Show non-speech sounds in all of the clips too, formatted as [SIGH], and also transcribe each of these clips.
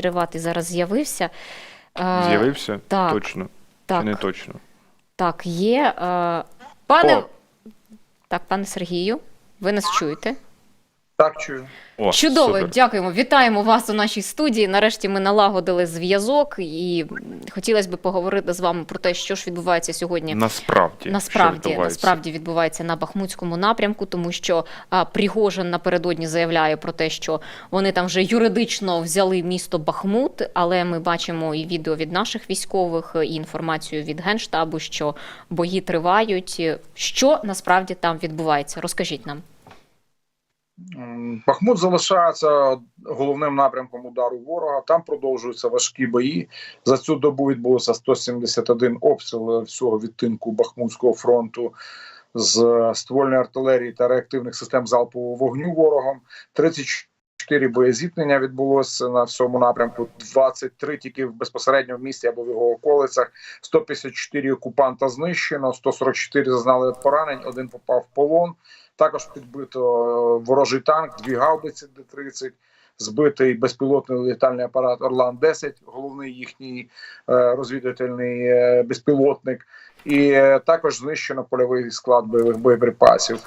Череватий зараз з'явився. Е, З'явився? так, Точно. Так, Чи не точно? так, є. Е, Пане, О. так, пане Сергію, ви нас чуєте? Так чую. О, Чудово, супер. дякуємо. Вітаємо вас у нашій студії. Нарешті ми налагодили зв'язок, і хотілося б поговорити з вами про те, що ж відбувається сьогодні. Насправді. що Насправді, відбувається? насправді відбувається на Бахмутському напрямку, тому що а, Пригожин напередодні заявляє про те, що вони там вже юридично взяли місто Бахмут, але ми бачимо і відео від наших військових, і інформацію від генштабу, що бої тривають. Що насправді там відбувається? Розкажіть нам. Бахмут залишається головним напрямком удару ворога. Там продовжуються важкі бої. За цю добу відбулося 171 обстріл всього відтинку Бахмутського фронту з ствольної артилерії та реактивних систем залпового вогню ворогом. 34 боєзіткнення відбулося на всьому напрямку. 23 тільки безпосередньо в місті або в його околицях. 154 окупанта знищено, 144 зазнали поранень. Один попав в полон. Також підбито е, ворожий танк, дві гаубиці Д-30, збитий безпілотний літальний апарат Орлан 10 головний їхній е, розвідувальний е, безпілотник. І також знищено польовий склад бойових боєприпасів.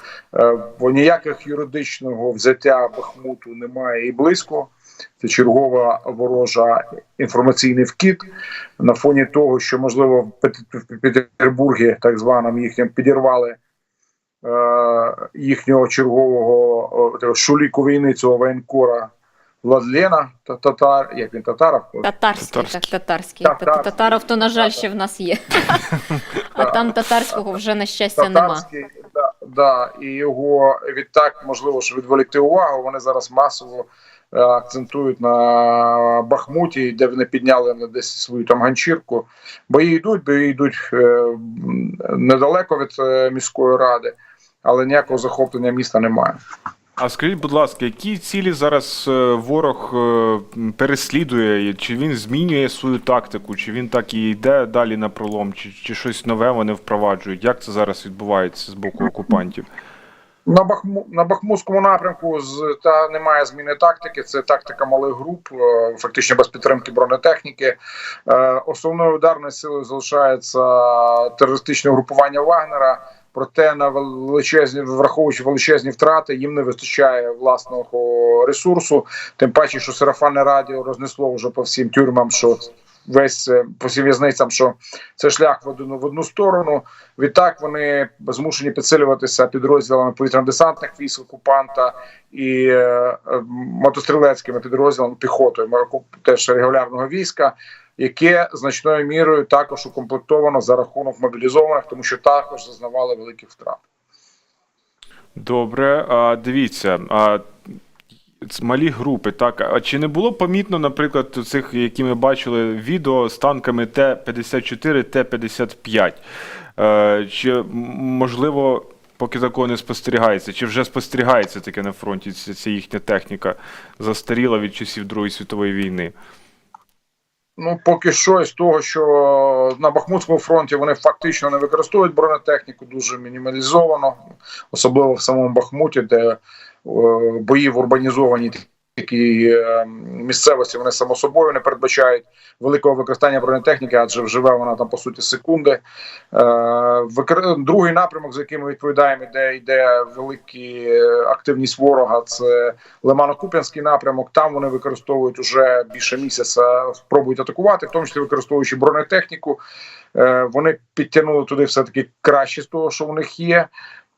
Бо ніяких юридичного взяття Бахмуту немає і близько. Це чергова ворожа інформаційний вкид на фоні того, що можливо в Петербургі, так званому їхнім, підірвали їхнього чергового е, шуліку війни цього воєнкора Владлена та татар, як він татаров, Татарський, Татарський. так, татарський. Та- Татарський. Татаров, то, на жаль, ще в нас є. [LAUGHS] А там татарського вже, на щастя, нема. да, да, і його відтак, можливо, що відволікти увагу. Вони зараз масово е, акцентують на Бахмуті, де вони підняли на десь свою там ганчірку. Бої йдуть, бої йдуть е, недалеко від е, міської ради, але ніякого захоплення міста немає. А скажіть, будь ласка, які цілі зараз е, ворог е, переслідує? Чи він змінює свою тактику, чи він так і йде далі на пролом, чи, чи щось нове вони впроваджують? Як це зараз відбувається з боку окупантів? На Бахму на Бахмутському напрямку з та немає зміни тактики. Це тактика малих груп, е, фактично без підтримки бронетехніки. Основною ударною силою залишається терористичне групування Вагнера. Проте на величезні, враховуючи величезні втрати, їм не вистачає власного ресурсу. Тим паче, що сарафанне радіо рознесло вже по всім тюрмам, що весь е, по всім в'язницям, що це шлях в одну в одну сторону. Відтак вони змушені підсилюватися підрозділами повітряно-десантних військ окупанта і е, е, мотострілецькими підрозділами піхотою теж регулярного війська, яке значною мірою також укомплектовано за рахунок мобілізованих, тому що також зазнавали великих втрат. Добре, а дивіться, а малі групи, так. А чи не було помітно, наприклад, цих, які ми бачили відео з танками Т-54, Т-55? Е, Чи можливо, поки такого не спостерігається, чи вже спостерігається таке на фронті? Ця, їхня техніка застаріла від часів Другої світової війни? Ну, поки що, із того, що на Бахмутському фронті вони фактично не використовують бронетехніку, дуже мінімалізовано, особливо в самому Бахмуті, де е, бої в урбанізованій такій е, місцевості вони само собою не передбачають великого використання бронетехніки, адже вживе вона там по суті секунди. Е, Другий напрямок, за яким ми відповідаємо, де йде велика активність ворога, це Лимано-Куп'янський напрямок. Там вони використовують уже більше місяця, спробують атакувати, в тому числі використовуючи бронетехніку. Е, Вони підтягнули туди все таки краще з того, що в них є.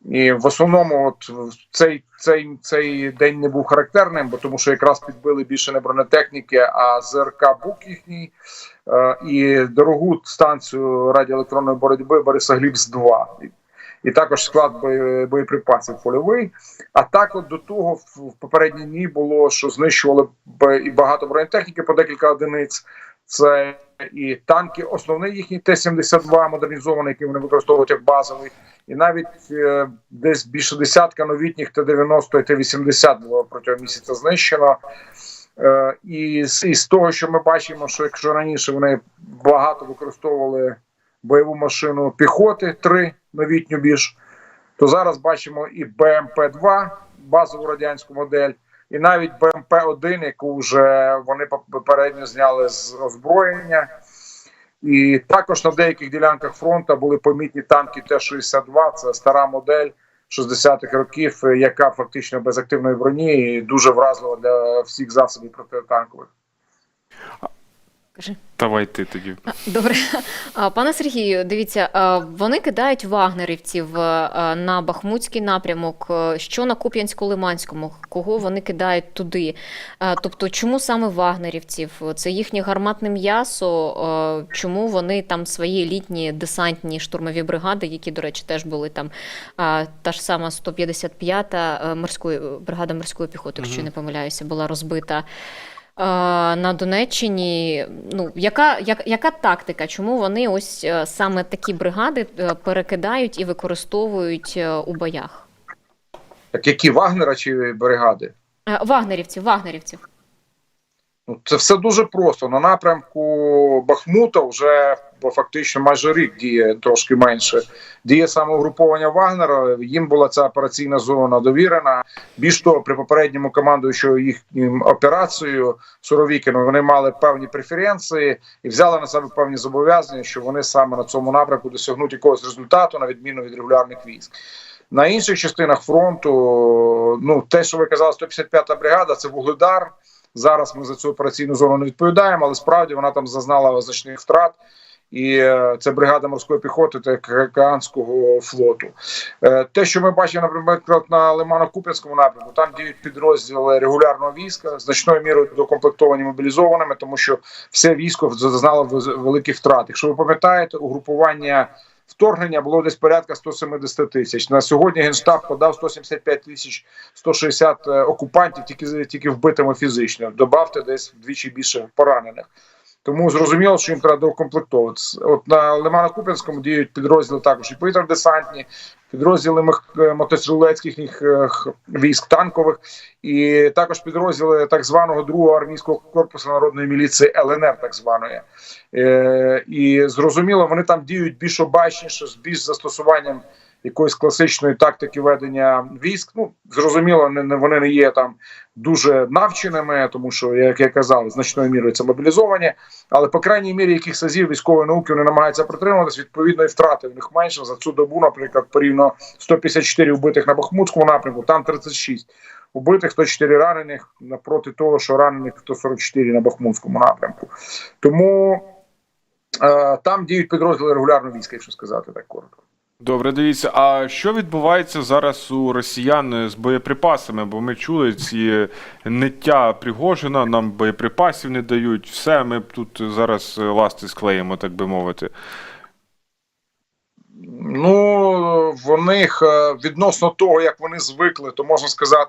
І в основному, от цей, цей, цей день не був характерним, бо тому що якраз підбили більше не бронетехніки, а ЗРК БУК їхній е, і дорогу станцію радіоелектронної боротьби Борисоглібс 2 І, також склад боєприпасів польовий. А так, от до того, в попередні дні було, що знищували і багато бронетехніки по декілька одиниць. Це і танки, основний їхній Т-72 модернізований, який вони використовують як базовий, і навіть е, десь більше десятка новітніх Т-90 і Т-80 було протягом місяця знищено. Е, і, і з того, що ми бачимо, що якщо раніше вони багато використовували бойову машину піхоти, три новітню більш, то зараз бачимо і БМП-2, базову радянську модель, і навіть БМП-1, яку вже вони попередньо зняли з озброєння. І також на деяких ділянках фронту були помітні танки Т-62, це стара модель 60-х років, яка фактично без активної броні і дуже вразлива для всіх засобів протитанкових. Кажи. Давай ти тоді. Добре, пане Сергію, дивіться, вони кидають вагнерівців на Бахмутський напрямок. Що на Куп'янську-Лиманському? Кого вони кидають туди? Тобто, чому саме вагнерівців? Це їхнє гарматне м'ясо. Чому вони там свої елітні десантні штурмові бригади, які, до речі, теж були там та ж сама 155-та е, морської бригада морської піхоти, якщо Мгм. не помиляюся, була розбита. Е, на Донеччині. Ну, яка, як, яка тактика? Чому вони ось е, саме такі бригади е, перекидають і використовують у боях? Так які Вагнера чи бригади? Вагнерівців, вагнерівців. Ну, це все дуже просто. На напрямку Бахмута вже бо фактично майже рік діє трошки менше. Діє саме угруповання Вагнера. Їм була ця операційна зона довірена. Більш того, при попередньому командуючому їхнім операцією Суровікіну вони мали певні преференції і взяли на себе певні зобов'язання, що вони саме на цьому напрямку досягнуть якогось результату, на відміну від регулярних військ. На інших частинах фронту, ну те, що ви казали, 155-та бригада, це вугледар. Зараз ми за цю операційну зону не відповідаємо, але справді вона там зазнала значних втрат. І е, це бригада морської піхоти та Тихоокеанського флоту. Е, Те, що ми бачимо, наприклад, на Лимано-Куп'янському напрямку, там діють підрозділи регулярного війська, значною мірою докомплектовані мобілізованими, тому що все військо зазнало великих втрат. Якщо ви пам'ятаєте, угрупування вторгнення було десь порядка 170 тисяч. На сьогодні генштаб подав 175 тисяч 160 е, окупантів, тільки тільки вбитими фізично. Добавте десь вдвічі більше поранених. Тому зрозуміло, що їм треба докомплектовуватися. От на Лимано-Куп'янському діють підрозділи також і повітряно-десантні, підрозділи е, мотострілецьких е, військ танкових, і також підрозділи так званого другого армійського корпусу народної міліції ЛНР, так званої. Е, і зрозуміло, вони там діють більш обачніше, з більш застосуванням якоїсь класичної тактики ведення військ. Ну зрозуміло, не, вони не є там дуже навченими, тому що, як я казав, значною мірою це мобілізовані. Але по крайній мірі якихось азів військової науки вони намагаються притримуватись. Відповідно, і втрати в них менше за цю добу, наприклад, порівняно 154 вбитих на Бахмутському напрямку, там 36 убитих, 104 ранених напроти того, що ранених 144 на Бахмутському напрямку. Тому е, там діють підрозділи регулярного війська, якщо сказати так коротко. Добре, дивіться. А що відбувається зараз у росіян з боєприпасами? Бо ми чули ці ниття Пригожина, нам боєприпасів не дають. Все, ми тут зараз ласти склеїмо, так би мовити. Ну, в них е, відносно того, як вони звикли, то можна сказати,